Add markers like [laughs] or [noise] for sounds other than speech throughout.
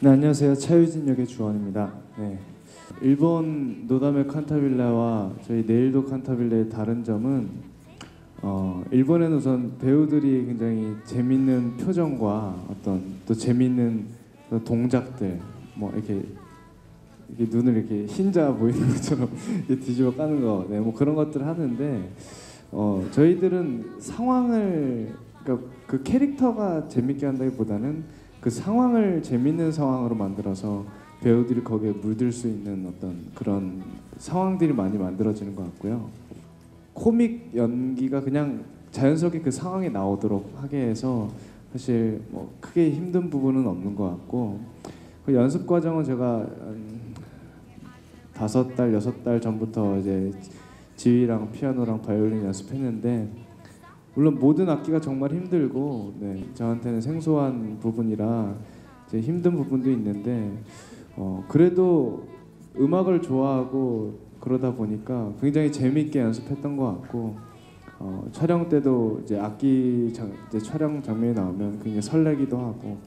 네, 안녕하세요. 차유진 역의 주원입니다. 네. 일본 노다메 칸타빌레와 저희 내일도 칸타빌레의 다른 점은 어, 일본에는 우선 배우들이 굉장히 재밌는 표정과 어떤 또 재밌는 동작들 뭐 이렇게 이렇게 눈을 이렇게 흰자 보이는 [laughs] 것처럼 뒤집어 까는 거, 네, 뭐 그런 것들 하는데 어, 저희들은 상황을 그러니까 그 캐릭터가 재밌게 한다기보다는 그 상황을 재밌는 상황으로 만들어서 배우들이 거기에 물들 수 있는 어떤 그런 상황들이 많이 만들어지는 것 같고요. 코믹 연기가 그냥 자연스럽게 그 상황에 나오도록 하게 해서 사실 뭐 크게 힘든 부분은 없는 것 같고 그 연습 과정은 제가 한 다섯 달 여섯 달 전부터 이제 지휘랑 피아노랑 바이올린 연습했는데 물론 모든 악기가 정말 힘들고 네, 저한테는 생소한 부분이라 이제 힘든 부분도 있는데 어, 그래도 음악을 좋아하고 그러다 보니까 굉장히 재미있게 연습했던 것 같고 어, 촬영 때도 이제 악기 장, 이제 촬영 장면이 나오면 굉장히 설레기도 하고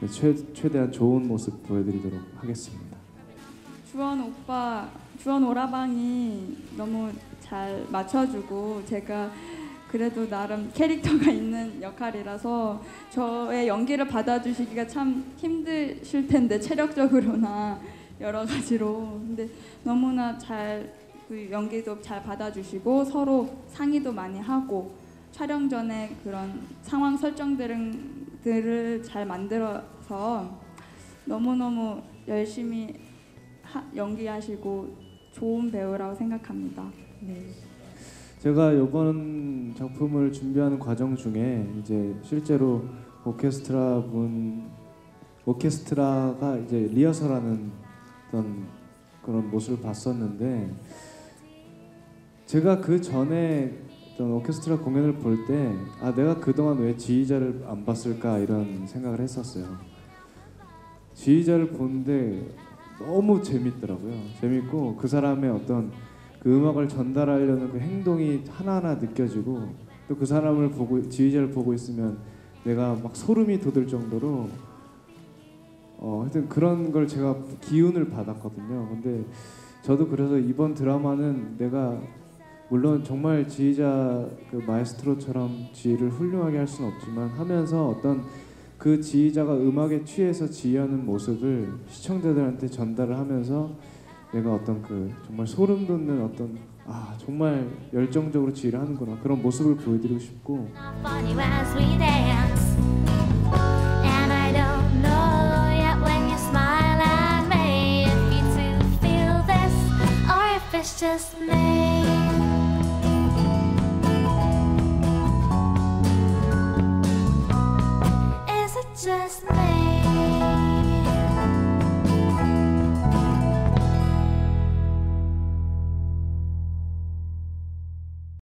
네, 최, 최대한 좋은 모습 보여드리도록 하겠습니다. 주원 오빠, 주원 오라방이 너무 잘 맞춰주고 제가 그래도 나름 캐릭터가 있는 역할이라서 저의 연기를 받아주시기가 참 힘드실 텐데 체력적으로나 여러 가지로 근데 너무나 잘 그 연기도 잘 받아주시고 서로 상의도 많이 하고 촬영 전에 그런 상황 설정들을 잘 만들어서 너무너무 열심히 하, 연기하시고 좋은 배우라고 생각합니다. 네. 제가 이번 작품을 준비하는 과정 중에 이제 실제로 오케스트라 분 오케스트라가 이제 리허설하는 어떤 그런 모습을 봤었는데 제가 그 전에 어떤 오케스트라 공연을 볼 때 아 내가 그동안 왜 지휘자를 안 봤을까 이런 생각을 했었어요. 지휘자를 보는데 너무 재밌더라고요. 재밌고 그 사람의 어떤 그 음악을 전달하려는 그 행동이 하나하나 느껴지고 또 그 사람을 보고 지휘자를 보고 있으면 내가 막 소름이 돋을 정도로 어 하여튼 그런 걸 제가 기운을 받았거든요. 근데 저도 그래서 이번 드라마는 내가 물론 정말 지휘자 그 마에스트로처럼 지휘를 훌륭하게 할 수는 없지만 하면서 어떤 그 지휘자가 음악에 취해서 지휘하는 모습을 시청자들한테 전달을 하면서 내가 어떤 그 정말 소름 돋는 어떤 아 정말 열정적으로 지휘를 하는구나. 그런 모습을 보여드리고 싶고. Funny as